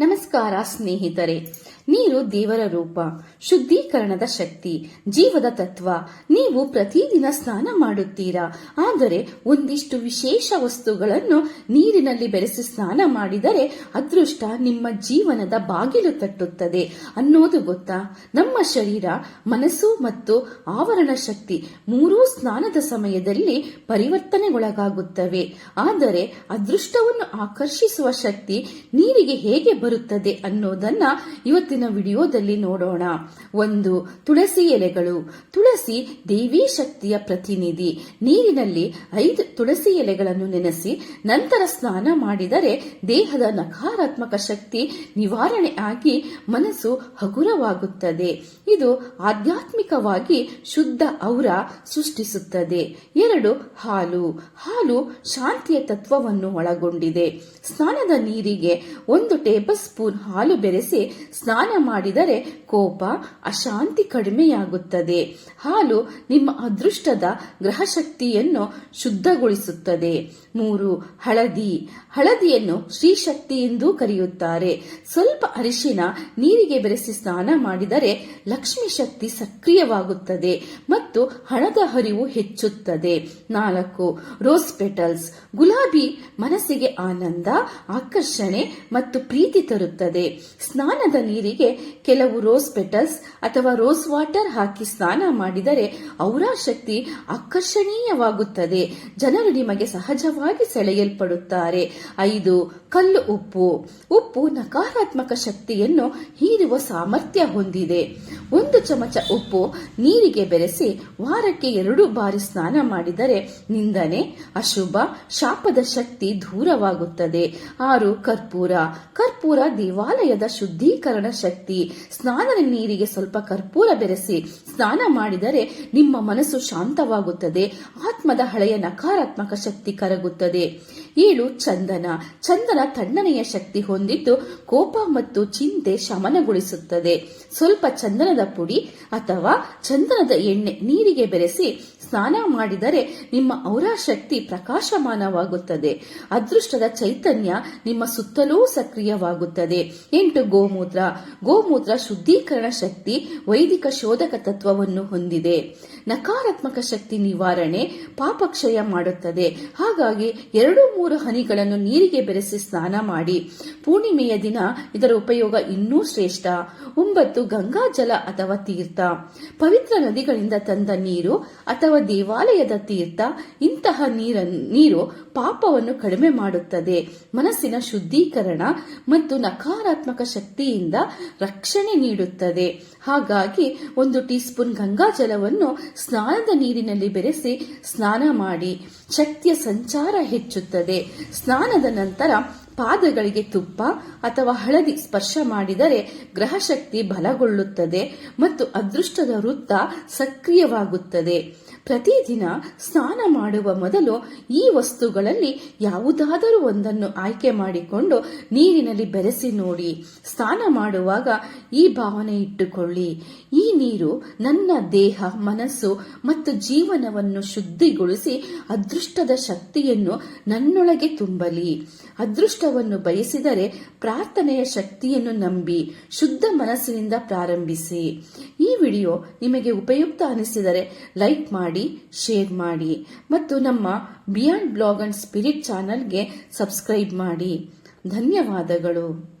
ನಮಸ್ಕಾರ ಸ್ನೇಹಿತರೆ ನೀರು ದೇವರ ರೂಪ, ಶುದ್ಧೀಕರಣದ ಶಕ್ತಿ, ಜೀವದ ತತ್ವ. ನೀವು ಪ್ರತಿದಿನ ಸ್ನಾನ ಮಾಡುತ್ತೀರಾ? ಆದರೆ ಒಂದಿಷ್ಟು ವಿಶೇಷ ವಸ್ತುಗಳನ್ನು ನೀರಿನಲ್ಲಿ ಬೆರೆಸಿ ಸ್ನಾನ ಮಾಡಿದರೆ ಅದೃಷ್ಟ ನಿಮ್ಮ ಜೀವನದ ಬಾಗಿಲು ತಟ್ಟುತ್ತದೆ. ಅನ್ನೋದು ಗೊತ್ತಾ? ನಮ್ಮ ಶರೀರ, ಮನಸ್ಸು ಮತ್ತು ಆವರಣ ಶಕ್ತಿ ಮೂರೂ ಸ್ನಾನದ ಸಮಯದಲ್ಲಿ ಪರಿವರ್ತನೆಗೊಳಗಾಗುತ್ತವೆ. ಆದರೆ ಅದೃಷ್ಟವನ್ನು ಆಕರ್ಷಿಸುವ ಶಕ್ತಿ ನೀರಿಗೆ ಹೇಗೆ ಬರುತ್ತದೆ ಅನ್ನೋದನ್ನ ಇವತ್ತಿನ ವಿಡಿಯೋದಲ್ಲಿ ನೋಡೋಣ. ಒಂದು, ತುಳಸಿ ಎಲೆಗಳು. ತುಳಸಿ ದೇವಿ ಶಕ್ತಿಯ ಪ್ರತಿನಿಧಿ. ನೀರಿನಲ್ಲಿ ಐದು ತುಳಸಿ ಎಲೆಗಳನ್ನು ನೆನೆಸಿ ನಂತರ ಸ್ನಾನ ಮಾಡಿದರೆ ದೇಹದ ನಕಾರಾತ್ಮಕ ಶಕ್ತಿ ನಿವಾರಣೆ ಆಗಿ ಮನಸ್ಸು ಹಗುರವಾಗುತ್ತದೆ. ಇದು ಆಧ್ಯಾತ್ಮಿಕವಾಗಿ ಶುದ್ಧ ಔರ ಸೃಷ್ಟಿಸುತ್ತದೆ. ಎರಡು, ಹಾಲು. ಹಾಲು ಶಾಂತಿಯ ತತ್ವವನ್ನು ಒಳಗೊಂಡಿದೆ. ಸ್ನಾನದ ನೀರಿಗೆ ಒಂದು ಟೇಬಲ್ ಸ್ಪೂನ್ ಹಾಲು ಬೆರೆಸಿ ಸ್ನಾನ ಮಾಡಿದರೆ ಕೋಪ ಅಶಾಂತಿ ಕಡಿಮೆಯಾಗುತ್ತದೆ. ಹಾಲು ನಿಮ್ಮ ಅದೃಷ್ಟದ ಗ್ರಹ ಶಕ್ತಿಯನ್ನು ಶುದ್ಧಗೊಳಿಸುತ್ತದೆ. ಮೂರು, ಹಳದಿ. ಹಳದಿಯನ್ನು ಶ್ರೀಶಕ್ತಿ ಎಂದೂ ಕರೆಯುತ್ತಾರೆ. ಸ್ವಲ್ಪ ಅರಿಶಿನ ನೀರಿಗೆ ಬೆರೆಸಿ ಸ್ನಾನ ಮಾಡಿದರೆ ಲಕ್ಷ್ಮಿ ಶಕ್ತಿ ಸಕ್ರಿಯವಾಗುತ್ತದೆ ಮತ್ತು ಹಣದ ಹರಿವು ಹೆಚ್ಚುತ್ತದೆ. ನಾಲ್ಕು, ರೋಸ್ ಪೆಟಲ್ಸ್. ಗುಲಾಬಿ ಮನಸ್ಸಿಗೆ ಆನಂದ, ಆಕರ್ಷಣೆ ಮತ್ತು ಪ್ರೀತಿ ತರುತ್ತದೆ. ಸ್ನಾನದ ನೀರಿಗೆ ಕೆಲವು ರೋಸ್ ಪೆಟಲ್ಸ್ ಅಥವಾ ರೋಸ್ ವಾಟರ್ ಹಾಕಿ ಸ್ನಾನ ಮಾಡಿದರೆ ಔರಾ ಶಕ್ತಿ ಆಕರ್ಷಣೀಯವಾಗುತ್ತದೆ. ಜನರು ನಿಮಗೆ ಸಹಜವಾಗಿ ಸೆಳೆಯಲ್ಪಡುತ್ತಾರೆ. ಐದು, ಕಲ್ಲು ಉಪ್ಪು. ಉಪ್ಪು ನಕಾರಾತ್ಮಕ ಶಕ್ತಿಯನ್ನು ಹೀರುವ ಸಾಮರ್ಥ್ಯ ಹೊಂದಿದೆ. ಒಂದು ಚಮಚ ಉಪ್ಪು ನೀರಿಗೆ ಬೆರೆಸಿ ವಾರಕ್ಕೆ ಎರಡು ಬಾರಿ ಸ್ನಾನ ಮಾಡಿದರೆ ನಿಂದನೆ, ಅಶುಭ, ಶಾಪದ ಶಕ್ತಿ ದೂರವಾಗುತ್ತದೆ. ಆರು, ಕರ್ಪೂರ. ಕರ್ಪೂರ ದೇವಾಲಯದ ಶುದ್ಧೀಕರಣ ಶಕ್ತಿ. ಸ್ನಾನದ ನೀರಿಗೆ ಸ್ವಲ್ಪ ಕರ್ಪೂರ ಬೆರೆಸಿ ಸ್ನಾನ ಮಾಡಿದರೆ ನಿಮ್ಮ ಮನಸ್ಸು ಶಾಂತವಾಗುತ್ತದೆ. ಆತ್ಮದ ಹಳೆಯ ನಕಾರಾತ್ಮಕ ಶಕ್ತಿ ಕರಗುತ್ತದೆ. ಏಳು ಚಂದನ. ಚಂದನ ತಣ್ಣನೆಯ ಶಕ್ತಿ ಹೊಂದಿದ್ದು ಕೋಪ ಮತ್ತು ಚಿಂತೆ ಶಮನಗೊಳಿಸುತ್ತದೆ. ಸ್ವಲ್ಪ ಚಂದನದ ಪುಡಿ ಅಥವಾ ಚಂದನದ ಎಣ್ಣೆ ನೀರಿಗೆ ಬೆರೆಸಿ ಸ್ನಾನ ಮಾಡಿದರೆ ನಿಮ್ಮ ಔರಾಶಕ್ತಿ ಪ್ರಕಾಶಮಾನವಾಗುತ್ತದೆ. ಅದೃಷ್ಟದ ಚೈತನ್ಯ ನಿಮ್ಮ ಸುತ್ತಲೂ ಸಕ್ರಿಯವಾಗುತ್ತದೆ. ಎಂಟು ಗೋಮೂತ್ರ. ಗೋಮೂತ್ರ ಶುದ್ಧೀಕರಣ ಶಕ್ತಿ ವೈದಿಕ ಶೋಧಕ ತತ್ವವನ್ನು ಹೊಂದಿದೆ. ನಕಾರಾತ್ಮಕ ಶಕ್ತಿ ನಿವಾರಣೆ ಪಾಪಕ್ಷಯ ಮಾಡುತ್ತದೆ. ಹಾಗಾಗಿ ಎರಡು ಹನಿಗಳನ್ನು ನೀರಿಗೆ ಬೆರೆಸಿ ಸ್ನಾನ ಮಾಡಿ. ಪೂರ್ಣಿಮೆಯ ದಿನ ಇದರ ಉಪಯೋಗ ಇನ್ನೂ ಶ್ರೇಷ್ಠ. ಒಂಬತ್ತು, ಗಂಗಾ ಜಲ ಅಥವಾ ತೀರ್ಥ. ಪವಿತ್ರ ನದಿಗಳಿಂದ ತಂದ ನೀರು ಅಥವಾ ದೇವಾಲಯದ ತೀರ್ಥ, ಇಂತಹ ನೀರನ್ನು ನೀರು ಪಾಪವನ್ನು ಕಡಿಮೆ ಮಾಡುತ್ತದೆ. ಮನಸ್ಸಿನ ಶುದ್ಧೀಕರಣ ಮತ್ತು ನಕಾರಾತ್ಮಕ ಶಕ್ತಿಯಿಂದ ರಕ್ಷಣೆ ನೀಡುತ್ತದೆ. ಹಾಗಾಗಿ ಒಂದು ಟೀ ಸ್ಪೂನ್ ಗಂಗಾ ಜಲವನ್ನು ಸ್ನಾನದ ನೀರಿನಲ್ಲಿ ಬೆರೆಸಿ ಸ್ನಾನ ಮಾಡಿ. ಶಕ್ತಿಯ ಸಂಚಾರ ಹೆಚ್ಚುತ್ತದೆ. ಸ್ನಾನದ ನಂತರ ಪಾದಗಳಿಗೆ ತುಪ್ಪ ಅಥವಾ ಹಳದಿ ಸ್ಪರ್ಶ ಮಾಡಿದರೆ ಗ್ರಹಶಕ್ತಿ ಬಲಗೊಳ್ಳುತ್ತದೆ ಮತ್ತು ಅದೃಷ್ಟದ ವೃತ್ತ ಸಕ್ರಿಯವಾಗುತ್ತದೆ. ಪ್ರತಿದಿನ ಸ್ನಾನ ಮಾಡುವ ಮೊದಲು ಈ ವಸ್ತುಗಳಲ್ಲಿ ಯಾವುದಾದರೂ ಒಂದನ್ನು ಆಯ್ಕೆ ಮಾಡಿಕೊಂಡು ನೀರಿನಲ್ಲಿ ಬೆರೆಸಿ ನೋಡಿ. ಸ್ನಾನ ಮಾಡುವಾಗ ಈ ಭಾವನೆ ಇಟ್ಟುಕೊಳ್ಳಿ. ಈ ನೀರು ನನ್ನ ದೇಹ, ಮನಸ್ಸು ಮತ್ತು ಜೀವನವನ್ನು ಶುದ್ಧಿಗೊಳಿಸಿ ಅದೃಷ್ಟದ ಶಕ್ತಿಯನ್ನು ನನ್ನೊಳಗೆ ತುಂಬಲಿ. ಅದೃಷ್ಟವನ್ನು ಬಯಸಿದರೆ ಪ್ರಾರ್ಥನೆಯ ಶಕ್ತಿಯನ್ನು ನಂಬಿ, ಶುದ್ಧ ಮನಸ್ಸಿನಿಂದ ಪ್ರಾರಂಭಿಸಿ. ವಿಡಿಯೋ ನಿಮಗೆ ಉಪಯುಕ್ತ ಅನಿಸಿದರೆ ಲೈಕ್ ಮಾಡಿ, ಶೇರ್ ಮಾಡಿ ಮತ್ತು ನಮ್ಮ ಬಿಯಾಂಡ್ ಬ್ಲಾಗ್ ಅಂಡ್ ಸ್ಪಿರಿಟ್ ಚಾನಲ್ಗೆ ಸಬ್ಸ್ಕ್ರೈಬ್ ಮಾಡಿ. ಧನ್ಯವಾದಗಳು.